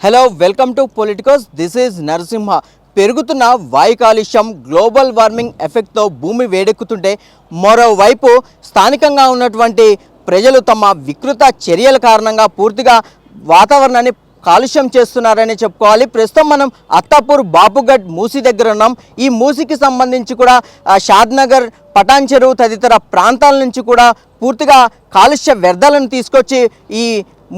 Hello welcome to Politicos this is Narasimha పెరుగుతున్న వాయు కాలుష్యం గ్లోబల్ వార్మింగ్ ఎఫెక్ట్తో భూమి వేడెక్కుతుంటే మరోవైపు స్థానికంగా ఉన్నటువంటి ప్రజలు తమ వికృత చర్యల కారణంగా పూర్తిగా వాతావరణాన్ని కాలుష్యం చేస్తున్నారని చెప్పుకోవాలి. ప్రస్తుతం మనం అత్తాపూర్ బాపుగఢ్ మూసి దగ్గర ఉన్నాం. ఈ మూసికి సంబంధించి కూడా షాద్నగర్ పటాన్ చెరువు తదితర ప్రాంతాల నుంచి కూడా పూర్తిగా కాలుష్య వ్యర్థాలను తీసుకొచ్చి ఈ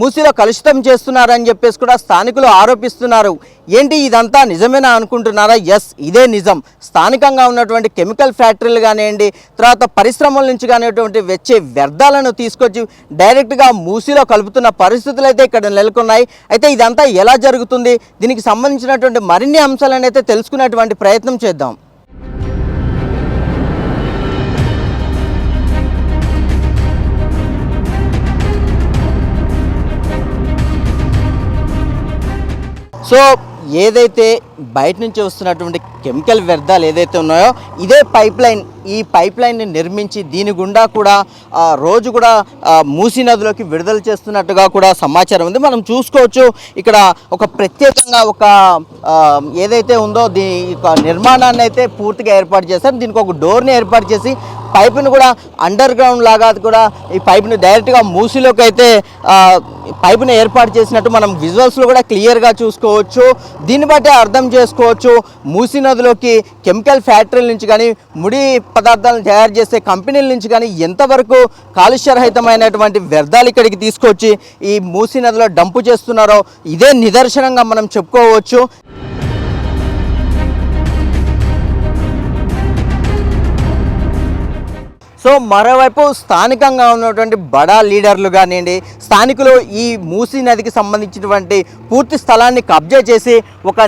మూసిలో కలుషితం చేస్తున్నారని చెప్పేసి కూడా స్థానికులు ఆరోపిస్తున్నారు. ఏంటి ఇదంతా నిజమేనా అనుకుంటున్నారా? ఎస్ ఇదే నిజం. స్థానికంగా ఉన్నటువంటి కెమికల్ ఫ్యాక్టరీలు కానివ్వండి తర్వాత పరిశ్రమల నుంచి కానివ్వండి వచ్చే వ్యర్థాలను తీసుకొచ్చి డైరెక్ట్గా మూసిలో కలుపుతున్న పరిస్థితులు అయితే ఇక్కడ నెలకొన్నాయి. అయితే ఇదంతా ఎలా జరుగుతుంది? దీనికి సంబంధించినటువంటి మరిన్ని అంశాలను అయితే తెలుసుకునేటువంటి ప్రయత్నం చేద్దాం. సో ఏదైతే బయట నుంచి వస్తున్నటువంటి కెమికల్ వ్యర్థాలు ఏదైతే ఉన్నాయో ఇదే పైప్ లైన్ ఈ పైప్ లైన్ని నిర్మించి దీని గుండా కూడా రోజు కూడా మూసీ నదిలోకి విడుదల చేస్తున్నట్టుగా కూడా సమాచారం ఉంది. మనం చూసుకోవచ్చు ఇక్కడ ఒక ప్రత్యేకంగా ఒక ఏదైతే ఉందో దీని నిర్మాణాన్ని అయితే పూర్తిగా ఏర్పాటు చేశారు. దీనికి ఒక డోర్ని ఏర్పాటు చేసి పైప్ను కూడా అండర్ గ్రౌండ్ లాగా అది కూడా ఈ పైపుని డైరెక్ట్గా మూసిలోకి అయితే ఆ, పైపుని ఏర్పాటు చేసినట్టు మనం విజువల్స్లో కూడా క్లియర్గా చూసుకోవచ్చు. దీన్ని బట్టి అర్థం చేసుకోవచ్చు మూసి నదిలోకి కెమికల్ ఫ్యాక్టరీల నుంచి కానీ ముడి పదార్థాలను తయారు చేసే కంపెనీల నుంచి కానీ ఎంతవరకు కాలుష్యరహితమైనటువంటి వ్యర్థాలు ఇక్కడికి తీసుకొచ్చి ఈ మూసీ నదిలో డంపు చేస్తున్నారో ఇదే నిదర్శనంగా మనం చెప్పుకోవచ్చు. సో మరోవైపు స్థానికంగా ఉన్నటువంటి బడా లీడర్లు కానివ్వండి స్థానికులు ఈ మూసీ నదికి సంబంధించినటువంటి పూర్తి స్థలాన్ని కబ్జా చేసి ఒక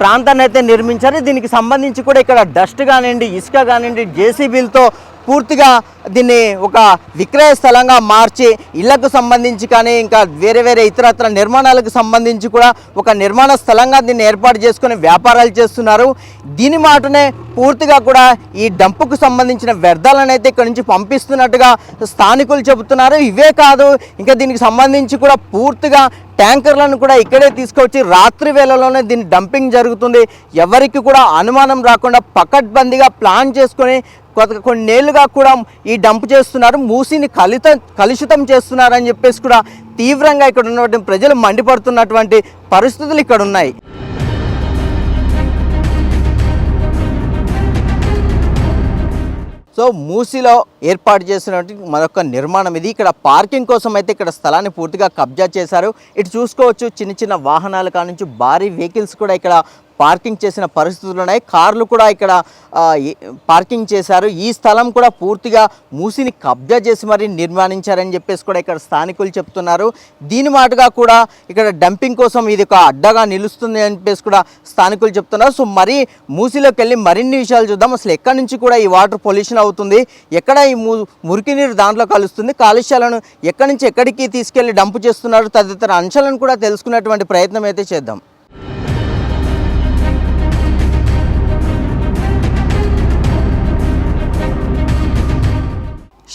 ప్రాంతాన్ని అయితే నిర్మించారు. దీనికి సంబంధించి కూడా ఇక్కడ డస్ట్ కానివ్వండి ఇసుక కానివ్వండి జేసీబీలతో పూర్తిగా దీన్ని ఒక విక్రయ స్థలంగా మార్చి ఇళ్ళకు సంబంధించి కానీ ఇంకా వేరే వేరే ఇతరత్ర నిర్మాణాలకు సంబంధించి కూడా ఒక నిర్మాణ స్థలంగా దీన్ని ఏర్పాటు చేసుకుని వ్యాపారాలు చేస్తున్నారు. దీని మాటనే పూర్తిగా కూడా ఈ డంపుకు సంబంధించిన వ్యర్థాలను అయితే ఇక్కడ నుంచి పంపిస్తున్నట్టుగా స్థానికులు చెబుతున్నారు. ఇవే కాదు ఇంకా దీనికి సంబంధించి కూడా పూర్తిగా ట్యాంకర్లను కూడా ఇక్కడే తీసుకొచ్చి రాత్రి వేళలోనే దీని డంపింగ్ జరుగుతుంది. ఎవరికి కూడా అనుమానం రాకుండా పకడ్బందీగా ప్లాన్ చేసుకొని కొత్త కొన్నేళ్ళుగా కూడా ఈ డంప్ చేస్తున్నారు. మూసిని కలిత కలుషితం చేస్తున్నారని చెప్పేసి కూడా తీవ్రంగా ఇక్కడ ఉన్నటువంటి ప్రజలు మండిపడుతున్నటువంటి పరిస్థితులు ఇక్కడ ఉన్నాయి సో మూసిలో ఏర్పాటు చేసినటువంటి మరొక నిర్మాణం ఇది. ఇక్కడ పార్కింగ్ కోసం అయితే ఇక్కడ స్థలాన్ని పూర్తిగా కబ్జా చేశారు. ఇటు చూసుకోవచ్చు చిన్న చిన్న వాహనాల కానుంచి భారీ వెహికల్స్ కూడా ఇక్కడ పార్కింగ్ చేసిన పరిస్థితులు ఉన్నాయి కార్లు కూడా ఇక్కడ పార్కింగ్ చేశారు. ఈ స్థలం కూడా పూర్తిగా మూసిని కబ్జా చేసి మరీ నిర్మాణించారని చెప్పేసి కూడా ఇక్కడ స్థానికులు చెప్తున్నారు. దీని మాటగా కూడా ఇక్కడ డంపింగ్ కోసం ఇది ఒక అడ్డగా నిలుస్తుంది అని చెప్పేసి కూడా స్థానికులు చెప్తున్నారు. సో మరి మూసిలోకి వెళ్ళి మరిన్ని విషయాలు చూద్దాం. అసలు ఎక్కడి నుంచి కూడా ఈ వాటర్ పొల్యూషన్ అవుతుంది? ఎక్కడ ఈ ము మురికి నీరు దాంట్లో కలుస్తుంది? కాలుష్యాలను ఎక్కడి నుంచి ఎక్కడికి తీసుకెళ్ళి డంపు చేస్తున్నారు? తదితర అంశాలను కూడా తెలుసుకునేటువంటి ప్రయత్నం అయితే చేద్దాం.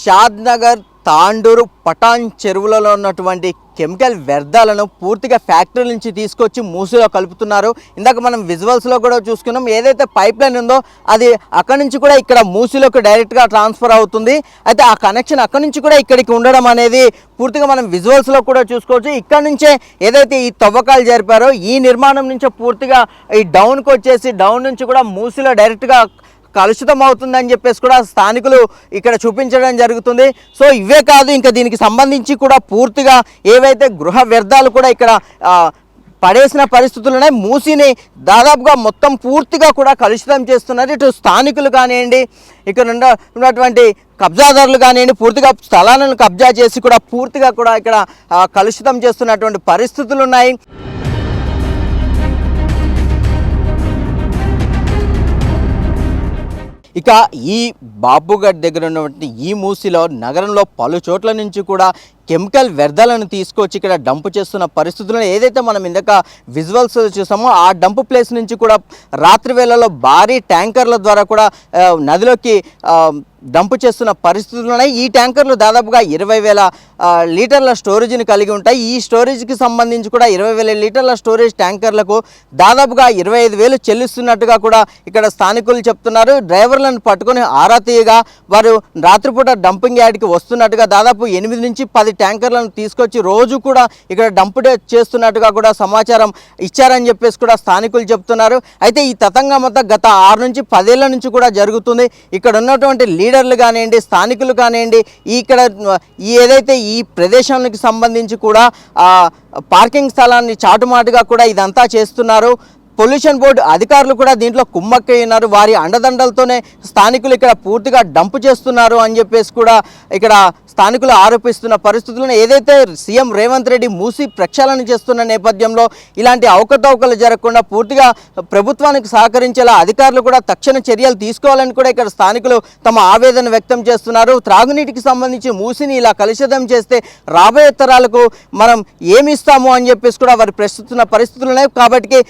షాద్నగర్ తాండూరు పటాన్ చెరువులలో ఉన్నటువంటి కెమికల్ వ్యర్థాలను పూర్తిగా ఫ్యాక్టరీ నుంచి తీసుకొచ్చి మూసిలో కలుపుతున్నారు. ఇందాక మనం విజువల్స్లో కూడా చూసుకున్నాం. ఏదైతే పైప్ లైన్ ఉందో అది అక్కడి నుంచి కూడా ఇక్కడ మూసిలోకి డైరెక్ట్గా ట్రాన్స్ఫర్ అవుతుంది. అయితే ఆ కనెక్షన్ అక్కడి నుంచి కూడా ఇక్కడికి ఉండడం అనేది పూర్తిగా మనం విజువల్స్లో కూడా చూసుకోవచ్చు. ఇక్కడ నుంచే ఏదైతే ఈ తవ్వకాలు జరిపారో ఈ నిర్మాణం నుంచే పూర్తిగా ఈ డౌన్కి వచ్చేసి డౌన్ నుంచి కూడా మూసిలో డైరెక్ట్గా కలుషితం అవుతుందని చెప్పేసి కూడా స్థానికులు ఇక్కడ చూపించడం జరుగుతుంది. సో ఇవే కాదు ఇంకా దీనికి సంబంధించి కూడా పూర్తిగా ఏవైతే గృహ వ్యర్థాలు కూడా ఇక్కడ పడేసిన పరిస్థితులు ఉన్నాయి మూసిని దాదాపుగా మొత్తం పూర్తిగా కూడా కలుషితం చేస్తున్నారు. ఇటు స్థానికులు కానివ్వండి ఇక్కడ ఉన్న ఉన్నటువంటి కబ్జాదారులు కానివ్వండి పూర్తిగా స్థలాలను కబ్జా చేసి కూడా పూర్తిగా కూడా ఇక్కడ కలుషితం చేస్తున్నటువంటి పరిస్థితులు ఉన్నాయి. ఇక ఈ బాబుగఢ్ దగ్గర ఉన్నటువంటి ఈ మూసిలో నగరంలో పలు చోట్ల నుంచి కూడా కెమికల్ వ్యర్థాలను తీసుకొచ్చి ఇక్కడ డంప్ చేస్తున్న పరిస్థితుల్లో ఏదైతే మనం ఇందాక విజువల్స్ చూసామో ఆ డంప్ ప్లేస్ నుంచి కూడా రాత్రి వేళలో భారీ ట్యాంకర్ల ద్వారా కూడా నదిలోకి డంప్ చేస్తున్న పరిస్థితులు ఉన్నాయి ఈ ట్యాంకర్లు దాదాపుగా ఇరవై వేల లీటర్ల స్టోరేజ్ని కలిగి ఉంటాయి. ఈ స్టోరేజ్కి సంబంధించి కూడా ఇరవై వేల లీటర్ల స్టోరేజ్ ట్యాంకర్లకు దాదాపుగా ఇరవై ఐదు వేలు చెల్లిస్తున్నట్టుగా కూడా ఇక్కడ స్థానికులు చెప్తున్నారు. డ్రైవర్లను పట్టుకొని ఆరా తీయగా వారు రాత్రిపూట డంపింగ్ యార్డ్కి వస్తున్నట్టుగా దాదాపు ఎనిమిది నుంచి పది ట్యాంకర్లను తీసుకొచ్చి రోజు కూడా ఇక్కడ డంప్ చేస్తున్నట్టుగా కూడా సమాచారం ఇచ్చారని చెప్పేసి కూడా స్థానికులు చెప్తున్నారు. అయితే ఈ తతంగం మొత్తం గత ఆరు నుంచి పదేళ్ళ నుంచి కూడా జరుగుతుంది. ఇక్కడ ఉన్నటువంటి లీడర్లు కానివ్వండి స్థానికులు కానివ్వండి ఇక్కడ ఏదైతే ఈ ప్రదేశానికి సంబంధించి కూడా పార్కింగ్ స్థలాన్ని చాటుమాటుగా కూడా ఇదంతా చేస్తున్నారు. పొల్యూషన్ బోర్డు అధికారులు కూడా దీంట్లో కుమ్మక్కై ఉన్నారు. వారి అండదండలతోనే స్థానికులు ఇక్కడ పూర్తిగా డంప్ చేస్తున్నారు అని చెప్పేసి కూడా ఇక్కడ స్థానికులు ఆరోపిస్తున్న పరిస్థితులను ఏదైతే సీఎం రేవంత్ రెడ్డి మూసి ప్రక్షాళన చేస్తున్న నేపథ్యంలో ఇలాంటి అవకతవకలు జరగకుండా పూర్తిగా ప్రభుత్వానికి సహకరించేలా అధికారులు కూడా తక్షణ చర్యలు తీసుకోవాలని కూడా ఇక్కడ స్థానికులు తమ ఆవేదన వ్యక్తం చేస్తున్నారు. త్రాగునీటికి సంబంధించి మూసిని ఇలా కలుషితం చేస్తే రాబోయే తరాలకు మనం ఏమి ఇస్తాము అని చెప్పేసి కూడా వారు ప్రస్తుతున్న పరిస్థితులు ఉన్నాయి. కాబట్టి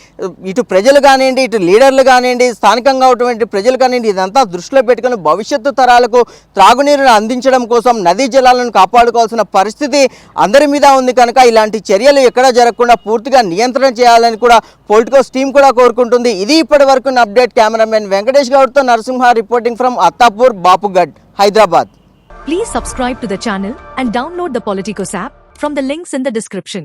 ఇటు ప్రజలు కానివ్వండి ఇటు లీడర్లు కానివ్వండి స్థానికంగా ఉన్నటువంటి ప్రజలు కానివ్వండి ఇదంతా దృష్టిలో పెట్టుకుని భవిష్యత్తు తరాలకు త్రాగునీరును అందించడం కోసం నదీ జలాలను కాపాడుకోవాల్సిన పరిస్థితి అందరి మీద ఉంది కనుక ఇలాంటి చర్యలు ఎక్కడ జరగకుండా పూర్తిగా నియంత్రణ చేయాలని కూడా పొలిటికల్స్ టీం కూడా కోరుకుంటుంది. ఇది ఇప్పటి వరకు update. Cameraman Venkatesh గౌడ్తో Narasimha reporting from Attapur Bapughat Hyderabad. Please subscribe to the channel and download the Politicos app from the links in the description.